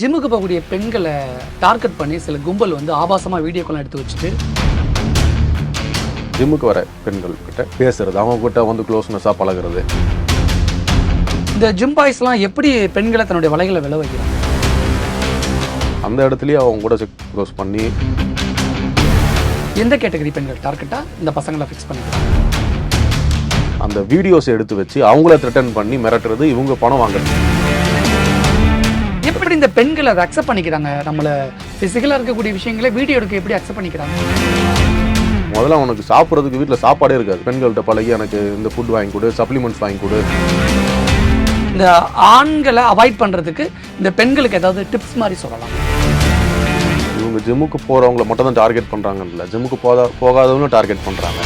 ஜிம்முக்கு போகக்கூடிய பெண்களை டார்கெட் பண்ணி சில கும்பல் வந்து ஆபாசமாக வீடியோக்கெல்லாம் எடுத்து வச்சுட்டு ஜிம்முக்கு வர பெண்கள் கிட்ட பேசுறது அவங்க கிட்ட வந்து க்ளோஸ்னஸாக பழகுறது. இந்த ஜிம் பாய்ஸ்லாம் எப்படி பெண்களை தன்னுடைய வலைகளை விளை வைக்கிறாங்க? அந்த இடத்துலயே அவங்க கூட க்ளோஸ் பண்ணி எந்த கேட்டகரி பெண்கள் டார்கெட்டாக இந்த பசங்களை ஃபிக்ஸ் பண்ணிக்கிறாங்க. அந்த வீடியோஸ் எடுத்து வச்சு அவங்கள த்ரெட்டன் பண்ணி மிரட்டுறது இவங்க பணம் வாங்குறது. எப்படி இந்த பெண்கள் அதை அக்செப்ட் பண்ணிக்கிறாங்க? நம்மளை ஃபிசிக்கலாக இருக்கக்கூடிய விஷயங்களை வீடியோ எடுக்க எப்படி அக்செப்ட் பண்ணிக்கிறாங்க? முதல்ல அவனுக்கு சாப்பிட்றதுக்கு வீட்டில் சாப்பாடே இருக்காது. பெண்கள்கிட்ட பழகி எனக்கு இந்த ஃபுட் வாங்கி கொடு சப்ளிமெண்ட்ஸ் வாங்கி கொடு. இந்த ஆண்களை அவாய்ட் பண்ணுறதுக்கு இந்த பெண்களுக்கு ஏதாவது டிப்ஸ் மாதிரி சொல்லலாம். இவங்க ஜிம்முக்கு போகிறவங்கள மட்டும் தான் டார்கெட் பண்ணுறாங்கல்ல ஜிம்முக்கு போதா போகாதவங்களும் டார்கெட் பண்ணுறாங்க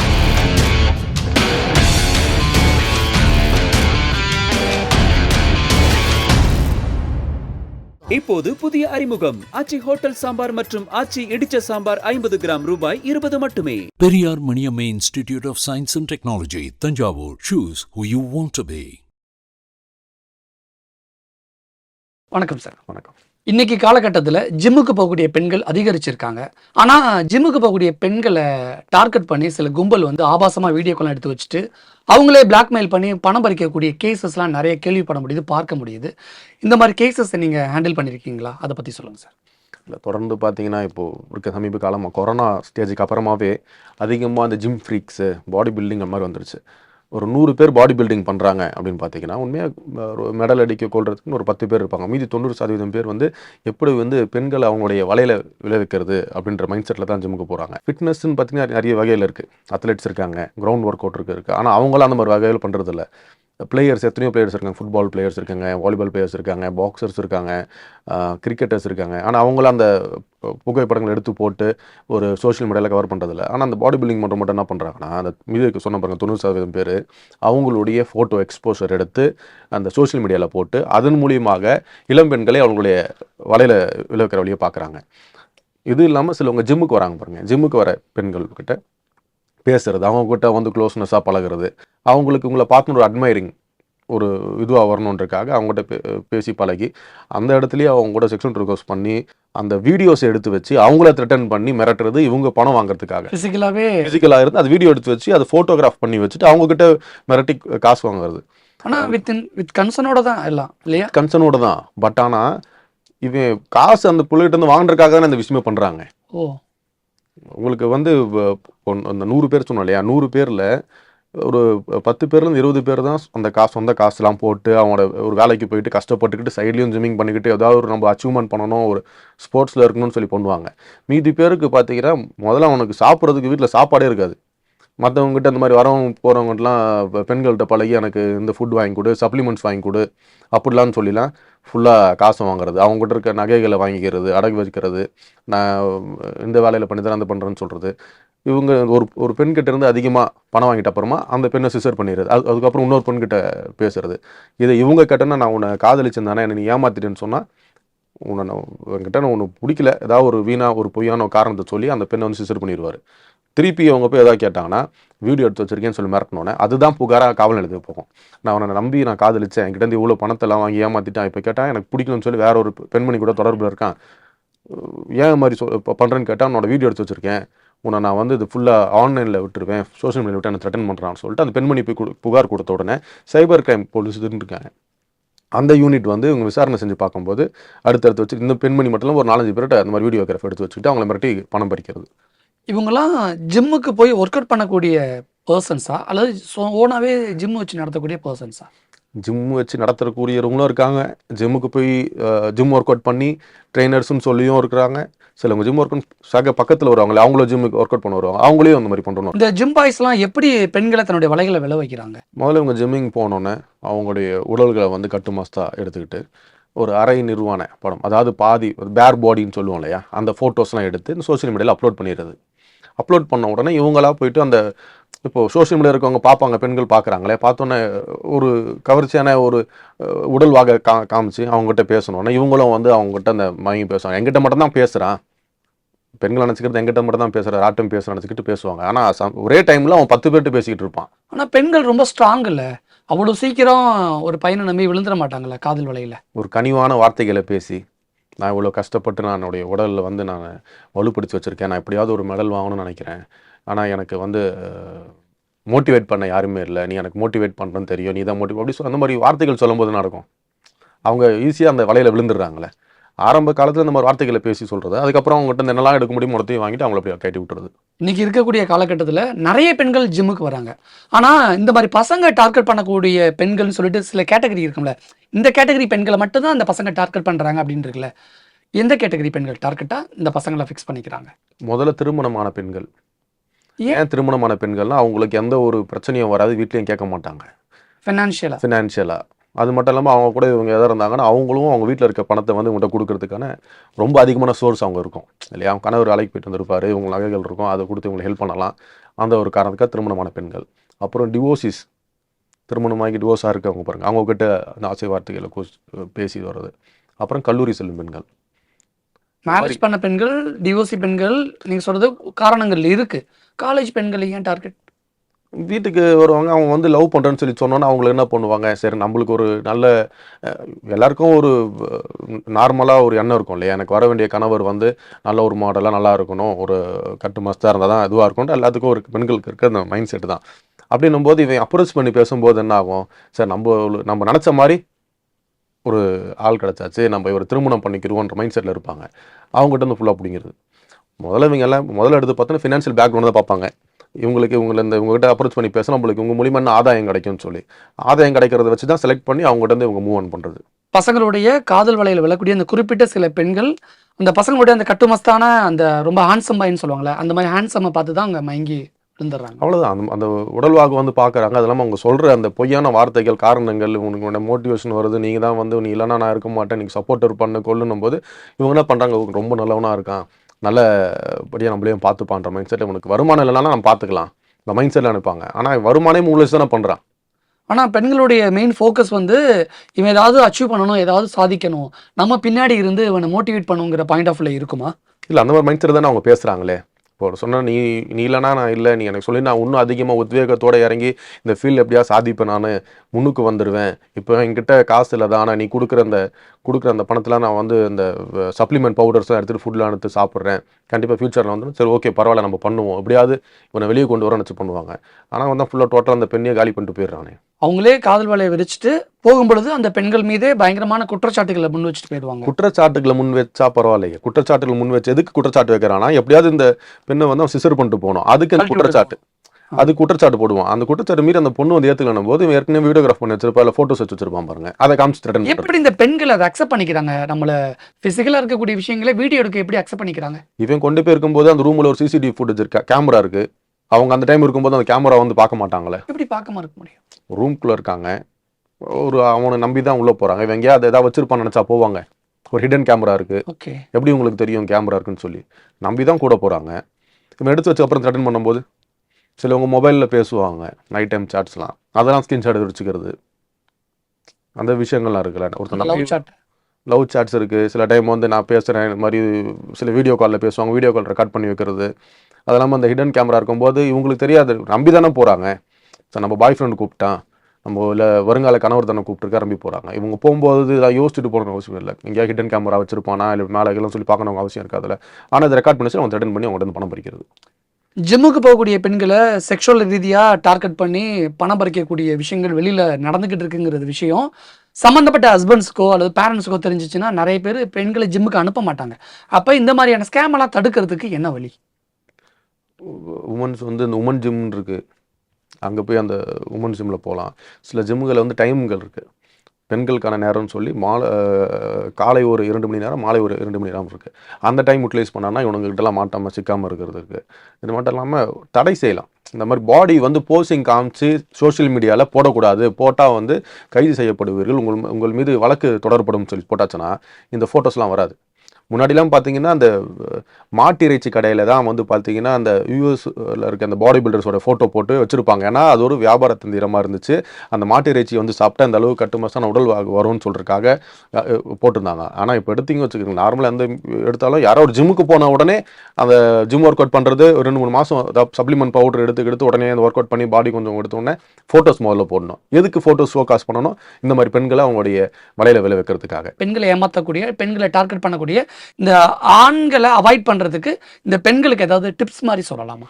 இப்போது புதிய அறிமுகம் ஆச்சி ஹோட்டல் சாம்பார் மற்றும் ஆச்சி இடிச்ச சாம்பார் ஐம்பது கிராம் ரூபாய் இருபது மட்டுமே Periyar Maniamma Institute of Science and Technology, Tanjavur. Choose who you want to be. வணக்கம் சார் வணக்கம் இன்னைக்கு காலகட்டத்தில் ஜிம்முக்கு போகக்கூடிய பெண்கள் அதிகரிச்சிருக்காங்க. ஆனால் ஜிம்முக்கு போகக்கூடிய பெண்களை டார்கெட் பண்ணி சில கும்பல் வந்து ஆபாசமாக வீடியோக்கெல்லாம் எடுத்து வச்சுட்டு அவங்களே பிளாக்மெயில் பண்ணி பணம் பறிக்கக்கூடிய கேசஸ்லாம் நிறைய கேள்விப்பட முடியுது பார்க்க முடியுது. இந்த மாதிரி கேசஸை நீங்கள் ஹேண்டில் பண்ணியிருக்கீங்களா அதை பற்றி சொல்லுங்கள் சார் இல்லை தொடர்ந்து பார்த்தீங்கன்னா இப்போது இருக்க சமீப காலமாக கொரோனா ஸ்டேஜுக்கு அப்புறமாவே அதிகமாக அந்த ஜிம் ஃப்ரீக்ஸு பாடி பில்டிங் அந்த மாதிரி வந்துருச்சு. ஒரு நூறு பேர் பாடி பில்டிங் பண்ணுறாங்க அப்படின்னு பார்த்தீங்கன்னா உண்மையாக ஒரு மெடல் அடிக்க கொள்றதுக்குன்னு ஒரு பத்து பேர் இருப்பாங்க. மீதி தொண்ணூறு சதவீதம் பேர் வந்து எப்படி வந்து பெண்களை அவங்களுடைய வலையில் விளைவிக்கிறது அப்படின்ற மைண்ட் செட்டில் தான் ஜிம்முக்கு போகிறாங்க ஃபிட்னஸ்ன்னு பார்த்தீங்கன்னா நிறைய வகையில் இருக்குது அத்லெட்ஸ் இருக்காங்க கிரவுண்ட் ஒர்க் அவுட் இருக்கு. இருக்குது ஆனால் அவங்களாம் அந்த மாதிரி வகையில் பண்ணுறதில்ல பிளேயர்ஸ் எத்தனையோ பிளேயர்ஸ் இருக்காங்க. ஃபுட்பால் பிளேயர்ஸ் இருக்காங்க வாலிபால் பிளேயர்ஸ் இருக்காங்க பாக்ஸர்ஸ் இருக்காங்க கிரிக்கெட்டர்ஸ் இருக்காங்க. ஆனால் அவங்களாம் அந்த புகைப்படங்கள் எடுத்து போட்டு ஒரு சோஷியல் மீடியாவில் கவர் பண்ணுறதில்ல ஆனால் அந்த பாடி பில்டிங் மட்டும் மட்டும் என்ன பண்ணுறாங்கன்னா அந்த மீது சொன்ன பாருங்க தொண்ணூறு சதவீதம் பேர் அவங்களுடைய ஃபோட்டோ எக்ஸ்போஷர் எடுத்து அந்த சோஷியல் மீடியாவில் போட்டு அதன் மூலியமாக இளம்பெண்களை அவங்களுடைய வலையில் விளக்கிற வழியை பார்க்குறாங்க. இது இல்லாமல் சிலவங்க ஜிம்முக்கு வராங்க பாருங்கள் ஜிம்முக்கு வர பெண்கள் கிட்ட பேசுறது. அவங்க கிட்ட வந்து க்ளோஸ்னஸாக பழகுறது. அவங்களுக்கு உங்களை பார்க்கணும் ஒரு அட்மைரிங் ஒரு இதுவாக வரணுன்றக்காக அவங்ககிட்ட பே பேசி பழகி அந்த இடத்துலயே அவங்க கூட செக்ஷன் ரிக்வஸ்ட் பண்ணி அந்த வீடியோஸ் எடுத்து வச்சு அவங்கள த்ரெட்டன் பண்ணி மிரட்டுறது இவங்க பணம் வாங்குறதுக்காக. ஃபிசிக்கலாகவே ஃபிசிக்கலாக இருந்து அது வீடியோ எடுத்து வச்சு அதை ஃபோட்டோகிராஃப் பண்ணி வச்சுட்டு அவங்க கிட்ட மிரட்டி காசு வாங்குறது. ஆனால் வித் வித் கன்சர்னோட தான் எல்லாம் இல்லையா? கன்சர்னோட தான். பட் ஆனால் இவன் காசு அந்த பிள்ளைகிட்ட இருந்து வாங்குறதுக்காக தானே இந்த விஷயமே பண்ணுறாங்க ஓ. உங்களுக்கு வந்து பொன்- அந்த நூறு பேர் சொன்னோம் இல்லையா? நூறு பேரில் ஒரு பத்து பேர்லேருந்து இருபது பேர் தான் அந்த காசு சொந்த காசுலாம் போட்டு அவங்களோட ஒரு வேலைக்கு போயிட்டு கஷ்டப்பட்டுக்கிட்டு சைட்லேயும் ஜிம்மிங் பண்ணிக்கிட்டு ஏதாவது ஒரு நம்ம அச்சீவ்மெண்ட் பண்ணணும் ஒரு ஸ்போர்ட்ஸில் இருக்கணும்னு சொல்லி பண்ணுவாங்க. மீதி பேருக்கு பார்த்தீங்கன்னா முதல்ல அவனுக்கு சாப்பிட்றதுக்கு வீட்டில் சாப்பாடே இருக்காது. மற்றவங்ககிட்ட இந்த மாதிரி வரவங்க போகிறவங்கலாம் பெண்கள்கிட்ட பழகி எனக்கு இந்த ஃபுட் வாங்கி கொடு சப்ளிமெண்ட்ஸ் வாங்கி கொடு அப்படிலாம் சொல்லிலாம் ஃபுல்லாக காசு வாங்குறது. அவங்ககிட்ட இருக்க நகைகளை வாங்கிக்கிறது அடகு வச்சுக்கிறது நான் இந்த வேலையில் பண்ணி தரேன் அந்த பண்ணுறேன்னு சொல்கிறது இவங்க ஒரு ஒரு பெண்கிட்ட இருந்து அதிகமாக பணம் வாங்கிட்ட அப்புறமா அந்த பெண்ணை சிசர் பண்ணிடுறது. அது அதுக்கப்புறம் இன்னொரு பெண்கிட்ட பேசுறது. இதை இவங்க கிட்டனா நான் உன்னை காதலிச்சிருந்தானே என்னை நீ ஏமாத்திட்டேன்னு சொன்னால் உன்னை நான் என்கிட்ட நான் உன்னை பிடிக்கல. ஏதாவது ஒரு வீணாக ஒரு பொய்யான காரணத்தை சொல்லி அந்த பெண்ணை வந்து சிசர் பண்ணிடுவார். திருப்பி அவங்க போய் எதாவது கேட்டாங்கன்னா வீடியோ எடுத்து வச்சிருக்கேன்னு சொல்லி மிரட்டினோன்னே அதுதான் புகாராக காவல் நிலையத்துக்கு போகும். நான் அவனை நம்பி நான் காதலிச்சேன். என்கிட்ட இவ்வளோ பணத்தெல்லாம் வாங்கி ஏமாத்திட்டான். இப்போ கேட்டால் எனக்கு பிடிக்கணும்னு சொல்லி வேற ஒரு பெண்மணி கூட தொடர்பில் இருக்கான். ஏன் மாதிரி சொல் இப்போ பண்ணுறேன்னு கேட்டால் உன்னோட வீடியோ எடுத்து வச்சிருக்கேன். உன்னை நான் வந்து இது ஃபுல்லாக ஆன்லைனில் விட்டுருவேன். சோஷியல் மீடியா விட்டு என்ன த்ரெட்டன் பண்ணுறான்னு சொல்லிட்டு அந்த பெண்மணி போய் புகார் கொடுத்த உடனே சைபர் கிரைம் போலீஸ் இருக்காங்க அந்த யூனிட் வந்து இவங்க விசாரணை செஞ்சு பார்க்கும்போது அடுத்தடுத்து வச்சு இந்த பெண்மணி மட்டும் ஒரு நாலஞ்சு பேர்கிட்ட அந்த மாதிரி வீடியோகிராஃப் எடுத்து வச்சுக்கிட்டு அவங்கள மிரட்டி பணம் பறிக்கிறது. இவங்கெல்லாம் ஜிம்முக்கு போய் ஒர்க் அவுட் பண்ணக்கூடிய பர்சன்ஸா அல்லது ஓனாவே ஜிம் வச்சு நடத்தக்கூடிய பர்சன்ஸா ஜிம் வச்சு நடத்துறக்கூடியவங்களும் இருக்காங்க. ஜிம்முக்கு போய் ஜிம் ஒர்க் அவுட் பண்ணி ட்ரைனர்ஸ்னு சொல்லியும் இருக்கிறாங்க. சிலவங்க ஜிம் ஒர்க் சக பக்கத்தில் வருவாங்களே அவங்களும் ஜிம்முக்கு ஒர்க் அவுட் பண்ண வருவாங்க. அவங்களையும் அந்த மாதிரி பண்ணுறோம் இந்த ஜிம் பாய்ஸ்லாம் எப்படி பெண்களை தன்னுடைய வலைகளை விளை வைக்கிறாங்க? முதல்ல இவங்க ஜிம்மிங் போனோன்னே அவங்களுடைய உடல்களை வந்து கட்டுமஸ்தா எடுத்துக்கிட்டு ஒரு அரை நிர்வாண படம் அதாவது பாதி பேர் பாடின்னு சொல்லுவோம் இல்லையா? அந்த ஃபோட்டோஸ்லாம் எடுத்து சோஷியல் மீடியாவில் அப்லோட் பண்ணிடுறது. அப்லோட் பண்ண உடனே இவங்களா போயிட்டு அந்த இப்போ சோஷியல் மீடியா இருக்கவங்க பார்ப்பாங்க பெண்கள் பார்க்குறாங்களே பார்த்தோன்னே ஒரு கவர்ச்சியான ஒரு அஹ், உடல் வாக கா காமிச்சு அவங்ககிட்ட பேசணும்னா இவங்களும் வந்து அவங்ககிட்ட அந்த வாங்கி பேசுவாங்க. எங்கிட்ட மட்டும் தான் பேசுகிறான் பெண்கள் நினச்சிக்கிறது எங்கிட்ட மட்டும் தான் பேசுகிற ஆட்டம் பேச நினச்சிக்கிட்டு பேசுவாங்க. ஆனால் ஒரே டைமில் அவன் பத்து பேர்கிட்ட பேசிக்கிட்டு இருப்பான். ஆனா பெண்கள் ரொம்ப ஸ்ட்ராங் இல்ல அவ்வளவு சீக்கிரம் ஒரு பையனை நம்பி விழுந்துட மாட்டாங்கல்ல காதல் வலையில. ஒரு கனிவான வார்த்தைகளை பேசி நான் இவ்வளோ கஷ்டப்பட்டு நான் என்னுடைய உடலில் வந்து நான் வலுப்படுத்தி வச்சுருக்கேன். நான் எப்படியாவது ஒரு மெடல் வாங்கணும்னு நினைக்கிறேன். ஆனால் எனக்கு வந்து மோட்டிவேட் பண்ண யாருமே இல்லை. நீ எனக்கு மோட்டிவேட் பண்ணுறேன்னு தெரியும். நீ தான் மோட்டிவேட் அப்படி அந்த மாதிரி வார்த்தைகள் சொல்லும்போது நடக்கும்? அவங்க ஈஸியாக அந்த வலையில் விழுந்துடுறாங்களே. ஆரம்ப காலத்தில் இந்த மாதிரி வார்த்தைகளை பேசி சொல்கிறது அதுக்கப்புறம் அவங்ககிட்ட என்னெல்லாம் எடுக்க முடியும் மொத்தத்தையும் வாங்கிட்டு அவங்கள அப்படியே கட்டி விட்டுறது. இன்னைக்கு இருக்கக்கூடிய காலகட்டத்தில் நிறைய பெண்கள் ஜிம்முக்கு வராங்க. ஆனால் இந்த மாதிரி பசங்க டார்கெட் பண்ணக்கூடிய பெண்கள்னு சொல்லிட்டு சில கேட்டகரி இருக்கும்ல. இந்த கேட்டகரி பெண்களை மட்டும்தான் அந்த பசங்க டார்கெட் பண்ணுறாங்க அப்படின்னு இருக்குல்ல. எந்த கேட்டகரி பெண்கள் டார்கெட்டாக இந்த பசங்களை ஃபிக்ஸ் பண்ணிக்கிறாங்க? முதல்ல திருமணமான பெண்கள். ஏன்? திருமணமான பெண்கள்னா அவங்களுக்கு எந்த ஒரு பிரச்சனையும் வராது வீட்லேயும் கேட்க மாட்டாங்க. ஃபினான்ஷியலாக ஃபினான்ஷியலாக அது மட்டும் இல்லாமல் அவங்க கூட இவங்க எதாவது இருந்தாங்கன்னா அவங்களும் அவங்க வீட்டில் இருக்க பணத்தை வந்து இவங்கள்ட்ட கொடுக்கறதுக்கான ரொம்ப அதிகமான சோர்ஸ் அவங்க இருக்கும். இல்லையா? அவங்க கணவர் வேலைக்கு போயிட்டு வந்திருப்பாரு இவங்க நகைகள் இருக்கும் அதை கொடுத்து இவங்களை ஹெல்ப் பண்ணலாம். அந்த ஒரு காரணத்துக்காக திருமணமான பெண்கள். அப்புறம் டிவோர்ஸிஸ் திருமணமாகி டிவோர்ஸாக இருக்கவங்க பாருங்க. அவங்க கிட்ட அந்த ஆசை வார்த்தைகளை கூஸ்- பேசி வர்றது. அப்புறம் கல்லூரி செல்லும் பெண்கள். மேரேஜ் பண்ண பெண்கள் டிவோர்சி பெண்கள் நீங்கள் சொல்கிறது காரணங்கள் இருக்குது காலேஜ் பெண்கள் ஏன் டார்கெட் வீட்டுக்கு வருவாங்க அவங்க வந்து லவ் பண்ணுறேன்னு சொல்லி சொன்னோன்னா அவங்கள என்ன பண்ணுவாங்க? சரி நம்மளுக்கு ஒரு நல்ல எல்லாருக்கும் ஒரு நார்மலாக ஒரு எண்ணம் இருக்கும் இல்லையா? எனக்கு வர வேண்டிய கணவர் வந்து நல்ல ஒரு மாடலாக நல்லா இருக்கணும் ஒரு கட்டு மஸ்தாக இருந்தால் தான் இதுவாக இருக்கணும் எல்லாத்துக்கும் ஒரு பெண்களுக்கு இருக்க அந்த மைண்ட் செட்டு தான். அப்படின்னும் போது இவன் அப்ரோச் பண்ணி பேசும்போது என்ன ஆகும்? சார் நம்ம நம்ம நினச்ச மாதிரி ஒரு ஆள் கிடச்சாச்சு நம்ம இவர் திருமணம் பண்ணிக்கிறோன்ற மைண்ட் செட்டில் இருப்பாங்க. அவங்ககிட்ட வந்து ஃபுல்லாக பிடிங்கிறது முதல்ல இவங்க எல்லாம் முதல்ல எடுத்து பார்த்தோன்னா ஃபினான்ஷியல் பேக்ரவுண்ட் தான் பார்ப்பாங்க. இவங்களுக்கு இவங்களை இந்த இவங்ககிட்ட அப்ரோச் பண்ணி பேச நம்மளுக்கு இவங்க மூலியமா என்ன ஆதாயம் கிடைக்கும்னு சொல்லி. ஆதாயம் கிடைக்கிறத வச்சு தான் செலக்ட் பண்ணி அவங்ககிட்ட இருந்து இவங்க மூவ் ஆன் பண்ணுறது பசங்களுடைய காதல் வலையில் விழக்கூடிய அந்த குறிப்பிட்ட சில பெண்கள் அந்த பசங்களுடைய அந்த கட்டுமஸ்தான அந்த ரொம்ப ஹேண்ட்ஸம் பாயின்னு சொல்லுவாங்கல்ல அந்த மாதிரி ஹேண்ட்ஸம்மை பார்த்து தான் அவங்க மயங்கி விழுந்துடுறாங்க. அவ்வளோதான் அந்த அந்த உடல்வாகு வந்து பார்க்குறாங்க. அது இல்லாமல் அவங்க சொல்கிற அந்த பொய்யான வார்த்தைகள் காரணங்கள் உனக்கு மோட்டிவேஷன் வருது. நீங்கள் தான் வந்து நீ இல்லைன்னா நான் இருக்க மாட்டேன். நீங்கள் சப்போர்ட்டர் பண்ண கொள்ளும் போது இவங்க என்ன பண்ணுறாங்க ரொம்ப நல்லவனாக இருக்கான். நல்லபடியாக நம்மளையும் பார்த்துப்பான்ற மைண்ட் செட் உனக்கு வருமானம் இல்லைனா நம்ம பார்த்துக்கலாம். இந்த மைண்ட் செட்டில் அனுப்பாங்க ஆனால் வருமானமே மூணு தானே பண்ணுறான் ஆனால் பெண்களுடைய மெயின் ஃபோக்கஸ் வந்து இவன் ஏதாவது அச்சீவ் பண்ணணும் ஏதாவது சாதிக்கணும். நம்ம பின்னாடி இருந்து இவனை மோட்டிவேட் பண்ணுங்கிற பாயிண்ட் ஆஃப் வியூல இருக்குமா? இல்லை அந்த மாதிரி மைண்ட் செட் தானே அவங்க பேசுகிறாங்களே இப்போ சொன்னா நீ நீ இல்லைனா நான் இல்லை. நீ எனக்கு சொல்லி. நான் இன்னும் அதிகமாக உத்வேகத்தோடு இறங்கி இந்த ஃபீல்டு எப்படியா சாதிப்பேன் நான்? முன்னுக்கு வந்துடுவேன் இப்போ என்கிட்ட காசு இல்லை தான்? ஆனால் நீ கொடுக்குற அந்த கொடுக்குற அந்த பணத்தில் நான் வந்து இந்த சப்ளிமெண்ட் பவுடர்ஸ்லாம் எடுத்துகிட்டு ஃபுட்லாம் எடுத்து சாப்பிட்றேன். கண்டிப்பாக ஃபியூச்சரில் வந்து சரி ஓகே பரவாயில்ல நம்ம பண்ணுவோம். எப்படியாவது இவனை வெளியே கொண்டு வர வச்சு பண்ணுவாங்க. ஆனால் வந்து ஃபுல்லாக டோட்டலாக அந்த பெண்ணையே காலி பண்ணிட்டு போயிடுறானே. அவங்களே காதல் வலையை விரிச்சிட்டு போகும்பொழுது அந்த பெண்கள் மீதே பயங்கரமான குற்றச்சாட்டுகளை முன் வச்சுட்டு போயிடுவாங்க. குற்றச்சாட்டுகளை முன் வச்சா பரவாயில்லையே. குற்றச்சாட்டுகள் முன் வச்சு எதுக்கு குற்றச்சாட்டு வைக்கிறானா எப்படியாவது இந்த பெண்ணை வந்து அவன் சிசர் பண்ணிட்டு போகணும். அதுக்கு அந்த குற்றச்சாட்டு. அது குற்றச்சாட்டு போடுவான். அந்த குற்றச்சாட்டு மீறி அந்த பொண்ணு வந்து ஏத்துக்கணும் போது ஏற்கனவே வீடியோகிராஃப் பண்ணி வச்சிருப்பா இல்லை ஃபோட்டோஸ் வச்சு வச்சிருப்பான் பாருங்க. அதை காமிச்சு எப்படி இந்த பெண்கள் அதை அக்செப்ட் பண்ணிக்கிறாங்க? நம்மள பிசிக்கலா இருக்கக்கூடிய விஷயங்களை வீடியோ எடுக்க எப்படி அக்செப்ட் பண்ணிக்கிறாங்க? இவன் கொண்டு போய் இருக்கும்போது அந்த ரூம்ல ஒரு சிசிடிவி ஃபுட்டேஜ் இருக்கா? கேமரா இருக்கு. அவங்க அந்த டைம் இருக்கும்போது அந்த கேமரா வந்து பார்க்க மாட்டாங்களே. எப்படி பார்க்காம இருக்க முடியும்? ரூம்குள்ள இருக்காங்க. ஒரு அவனை நம்பி தான் உள்ள போறாங்க. இவன் எங்கேயாவது ஏதாவது வச்சிருப்பான்னு நினைச்சா போவாங்க. ஒரு ஹிடன் கேமரா இருக்கு. ஓகே. எப்படி உங்களுக்கு தெரியும் கேமரா இருக்குன்னு சொல்லி. நம்பி தான் கூட போகிறாங்க இவன் எடுத்து வச்ச அப்புறம் த்ரெட்டன் பண்ணும்போது சிலவங்க மொபைலில் பேசுவாங்க. நைட் டைம் சாட்ஸ்லாம் அதெல்லாம் ஸ்கிரீன்ஷாட் எடுத்து வச்சுக்கிறது. அந்த விஷயங்கள்லாம் இருக்குல்ல. லவ் ஒருத்தர் லவ் சாட்ஸ் இருக்குது சில டைம் வந்து நான் பேசுகிறேன் இந்த மாதிரி சில வீடியோ காலில் பேசுவாங்க. வீடியோ கால் ரெக்கார்ட் பண்ணி வைக்கிறது. அது இல்லாமல் அந்த ஹிடன் கேமரா இருக்கும்போது இவங்களுக்கு தெரியாது. நம்பி தானே போகிறாங்க சார் நம்ம பாய் ஃப்ரெண்டு கூப்பிட்டான் நம்ம இல்லை வருங்கால கணவர் தானே கூப்பிட்டு நம்பி போகிறாங்க இவங்க போகும்போது இதை யோசிச்சுட்டு போகணும் அவசியம் இல்லை. எங்கேயா ஹிடன் கேமரா வச்சிருப்பானா இல்லை மேலே எல்லாம் சொல்லி பார்க்கணும் அவசியம் இருக்காதுல்ல. ஆனால் அதை ரெக்கார்ட் பண்ணி அவங்க த்ரெட்டன் பண்ணி அவங்க வந்து பணம் பறிக்கிறது. ஜிம்முக்கு போகக்கூடிய பெண்களை செக்ஷுவல் ரீதியாக டார்கெட் பண்ணி பணம் பறிக்கக்கூடிய விஷயங்கள் வெளியில் நடந்துக்கிட்டு இருக்குங்கிறது விஷயம். சம்மந்தப்பட்ட ஹஸ்பண்ட்ஸ்க்கோ அல்லது பேரண்ட்ஸுக்கோ தெரிஞ்சிச்சுன்னா நிறைய பேர் பெண்களை ஜிம்முக்கு அனுப்ப மாட்டாங்க. அப்போ இந்த மாதிரியான ஸ்கேம் எல்லாம் தடுக்கிறதுக்கு என்ன வழி? உமன்ஸ் வந்து இந்த உமன் ஜிம் இருக்கு. அங்கே போய் அந்த உமன் ஜிம்மில் போகலாம் சில ஜிம்முகளில் வந்து டைம்கள் இருக்குது பெண்களுக்கான நேரம்னு சொல்லி மாலை காலை ஒரு இரண்டு மணி நேரம் மாலை ஒரு இரண்டு மணி நேரம் இருக்குது அந்த டைம் யூட்டிலைஸ் பண்ணான்னா இவனுங்கள்ட்டலாம் மாட்டாமல் சிக்காமல் இருக்கிறதுக்கு இது மட்டும் இல்லாமல் தடை செய்யலாம். இந்த மாதிரி பாடி வந்து போஸ்டிங் காமிச்சு சோஷியல் மீடியாவில் போடக்கூடாது. போட்டால் வந்து கைது செய்யப்படுவீர்கள். உங்கள் உங்கள் மீது வழக்கு தொடரப்படும் சொல்லி போட்டாச்சுன்னா இந்த ஃபோட்டோஸ்லாம் வராது. முன்னாடிலாம் பார்த்தீங்கன்னா அந்த மாட்டு இறைச்சி கடையில் தான் வந்து பார்த்தீங்கன்னா அந்த யூஎஸ்ல இருக்க அந்த பாடி பில்டர்ஸோட ஃபோட்டோ போட்டு வச்சுருப்பாங்க. ஏன்னா அது ஒரு வியாபார தந்திரமாக இருந்துச்சு. அந்த மாட்டு இறைச்சி வந்து சாப்பிட்டா அந்த அளவு கட்டுமஸ்தான உடல் வரும்னு சொல்கிறதுக்காக போட்டிருந்தாங்க. ஆனால் இப்போ எடுத்தீங்க வச்சுக்கோங்க நார்மலாக எந்த எடுத்தாலும் யாரோ ஒரு ஜிம்முக்கு போன உடனே அந்த ஜிம் ஒர்க் அவுட் பண்ணுறது ஒரு ரெண்டு மூணு மாதம் சப்ளிமெண்ட் பவுடர் எடுத்து எடுத்து உடனே அந்த ஒர்க் அவுட் பண்ணி பாடி கொஞ்சம் எடுத்த உடனே ஃபோட்டோஸ் முதல்ல போடணும். எதுக்கு ஃபோட்டோஸ் ஃபோகாஸ் பண்ணணும்? இந்த மாதிரி பெண்களை அவங்களுடைய வலையில விளை வைக்கிறதுக்காக பெண்களை ஏமாற்றக்கூடிய பெண்களை டார்கெட் பண்ணக்கூடிய இந்த ஆண்களை அவாய்ட் பண்ணுறதுக்கு இந்த பெண்களுக்கு ஏதாவது டிப்ஸ் மாதிரி சொல்லலாமா?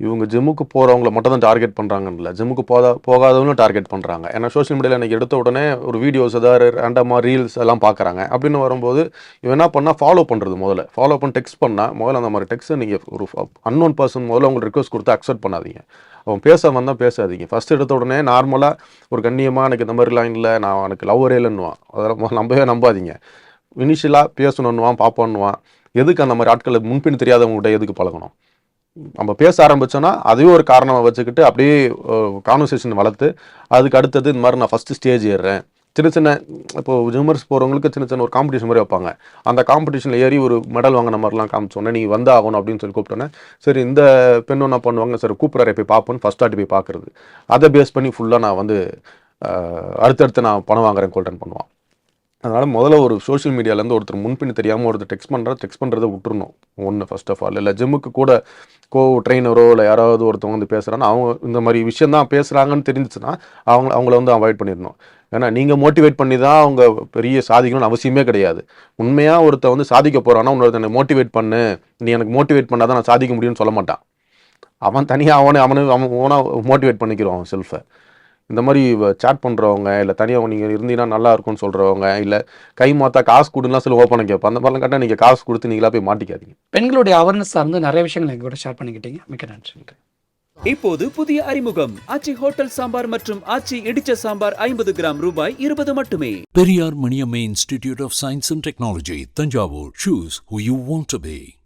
இவங்க ஜிம்முக்கு போகிறவங்கள மட்டும் தான் டார்கெட் பண்ணுறாங்கன்னு ஜிம்முக்கு போதா போகாதவங்களும் டார்கெட் பண்ணுறாங்க ஏன்னா சோஷியல் மீடியாவில் எனக்கு எடுத்த உடனே ஒரு வீடியோஸ் ஏதாவது ரேண்டமாக ரீல்ஸ் எல்லாம் பார்க்குறாங்க. அப்படின்னு வரும்போது இவன் என்ன பண்ணால் ஃபாலோ பண்ணுறது முதல்ல. ஃபாலோ பண்ணி டெக்ஸ்ட் பண்ணால் முதல்ல அந்த மாதிரி டெக்ஸ்ட்டை நீங்கள் ஒரு அன்னோன் பர்சன் முதல்ல உங்களுக்கு ரிக்வஸ்ட் கொடுத்து அக்செப்ட் பண்ணாதீங்க. அவன் பேச வந்தால் பேசாதீங்க. ஃபஸ்ட் எடுத்த உடனே நார்மலாக ஒரு கண்ணியமாக எனக்கு இந்த மாதிரிலாம் இல்லை நான் எனக்கு லவ்வரே இல்லைன்னுவான். அதெல்லாம் முதல்ல நம்பவே நம்பாதீங்க. இனிஷியலாக பேசணுன்னுவான் பார்ப்போன்னுவான் எதுக்கு அந்த மாதிரி ஆட்களை முன்பின் தெரியாதவங்ககிட்ட எதுக்கு பழகணும்? நம்ம பேச ஆரம்பிச்சோன்னா அதையும் ஒரு காரணமாக வச்சுக்கிட்டு அப்படியே கான்வர்சேஷன் வளர்த்து அதுக்கு அடுத்தது இந்த மாதிரி நான் ஃபஸ்ட்டு ஸ்டேஜ் ஏறுறேன். சின்ன சின்ன இப்போ ஜிம்மர்ஸ் போகிறவங்களுக்கு சின்ன சின்ன ஒரு காம்படிஷன் மாதிரி வைப்பாங்க. அந்த காம்படிஷனில் ஏறி ஒரு மெடல் வாங்கின மாதிரிலாம் காமிச்சோன்னே நீ வந்து ஆகணும் அப்படின்னு சொல்லி கூப்பிட்டோன்னே சரி இந்த பெண் என்ன பண்ணுவாங்க? சரி கூப்பிட்றாரு போய் பார்ப்போன்னு ஃபஸ்ட் ஆட்டி போய் பார்க்குறது அதை பேஸ் பண்ணி ஃபுல்லாக நான் வந்து அடுத்தடுத்து நான் பணம் வாங்குறேன் கோல்டன் பண்ணுவான். அதனால் முதல்ல ஒரு சோஷியல் மீடியாலேருந்து ஒருத்தர் முன்பின் தெரியாமல் ஒருத்தர் டெக்ஸ்ட் பண்ணுறா டெக்ஸ்ட் பண்ணுறதை விட்டுருணும் ஒன்று ஃபர்ஸ்ட் ஆஃப் ஆல் இல்லை ஜிம்முக்கு கூட கோ ட்ரெயினரோ இல்லை யாராவது ஒருத்தவங்க வந்து பேசுகிறான்னு அவங்க இந்த மாதிரி விஷயம் தான் பேசுகிறாங்கன்னு தெரிஞ்சிச்சுன்னா அவங்க அவங்கள வந்து அவாய்ட் பண்ணிடணும். ஏன்னா நீங்கள் மோட்டிவேட் பண்ணி தான் அவங்க பெரிய சாதிக்கணும்னு அவசியமே கிடையாது. உண்மையாக ஒருத்தன் வந்து சாதிக்க போகிறான்னா இன்னொருத்தனை மோட்டிவேட் பண்ணு. நீ எனக்கு மோட்டிவேட் பண்ணால் தான் நான் சாதிக்க முடியும்னு சொல்ல மாட்டான். அவன் தனியாக அவனே அவனு அவன் ஓனாக மோட்டிவேட் பண்ணிக்கிறான் அவன் செல்ஃபை இந்த மாதிரி சேட் பண்ணுறவங்க இல்லை தனியாக நீங்கள் இருந்தீங்கன்னா நல்லா இருக்கும்னு சொல்கிறவங்க இல்லை கை மாத்தா காசு கொடுலாம் சில ஓப்பனை கேட்போம் அந்த மாதிரிலாம் கேட்டால் நீங்கள் காசு கொடுத்து நீங்களா போய் மாட்டிக்காதீங்க. பெண்களுடைய அவேர்னஸ் சார்ந்து நிறைய விஷயங்கள் எங்க கூட ஷேர் பண்ணிக்கிட்டீங்க. மிக்க நன்றி. இப்போது புதிய அறிமுகம். ஆச்சி ஹோட்டல் சாம்பார் மற்றும் ஆச்சி இடிச்ச சாம்பார் ஐம்பது கிராம் ரூபாய் இருபது மட்டுமே. Periyar Maniamma Institute of Science and Technology, Tanjavur. Choose who you want to be.